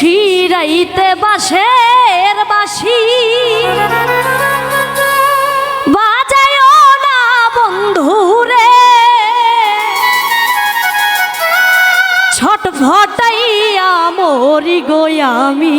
শিরাইতে বাসের বাসি বাজায় না বন্ধুরে। ছট ভটাইয়া মরি গো আমি।